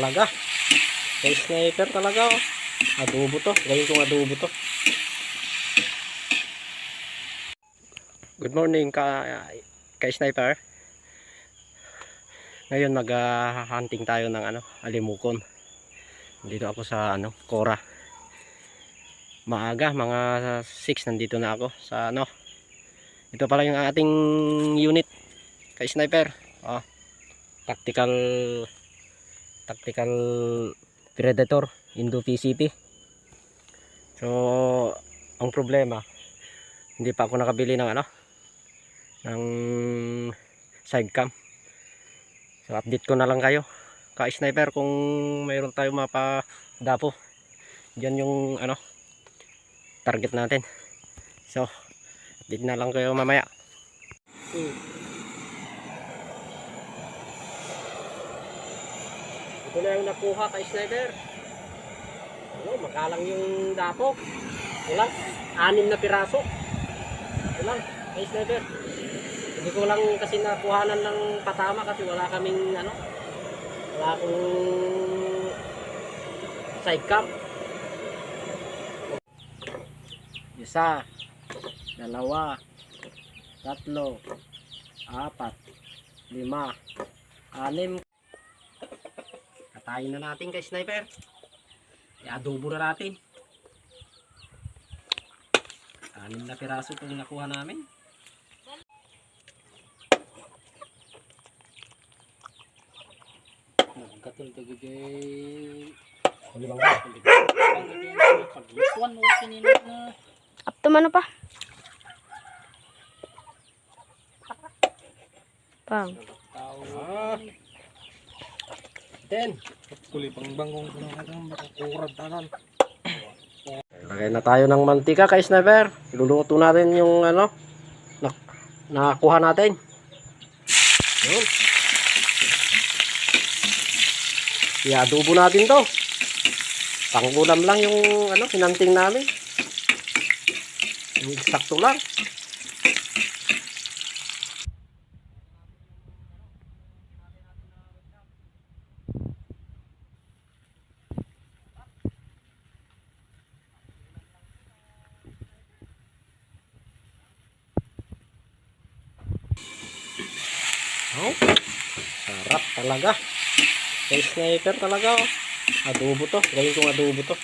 talaga. Kay sniper talaga oh. Adobo to. Gawin kong adobo to. Good morning ka kay sniper. Ngayon mag-hunting tayo ng ano, alimukon. Dito ako sa ano, Cora. Maaga, mga 6 nandito na ako sa ano. Ito pala yung ating unit kay sniper. Oh. Tactical tactical predator Indo PCP. So, ang problema hindi pa ako nakabili ng ano ng side cam. So, update ko na lang kayo ka-sniper kung mayroon tayo mapa dapo. Diyan yung ano target natin. So, update na lang kayo mamaya. Ito na yung nakuha kay sniper. Ano, makalang yung dapo. Wala, anim na piraso. Wala, kay sniper. Hindi ko lang kasi nakuhanan ng patama kasi wala kaming ano, wala akong side cam. Isa, dalawa, tatlo, apat, lima, anim. Katayin na natin kay sniper. I-adobo na natin. Anim na piraso itong nakuha namin. Nagkatul tayo kay... Huli bang ba? Paglutuan mo sinino na Up to mano pa? Pang. tao. Ten. Kuli pang bangong ko na lang makakurad tanan. Lagay na tayo ng mantika kay sniper. Iluluto natin yung ano na, nakuha natin. Yun. I-adobo natin to. Pangulam lang yung ano, hinanting namin. Yung Sakto lang. Oh, sarap talaga. Kay sniper talaga oh. Adobo to. Gawin kong adobo to.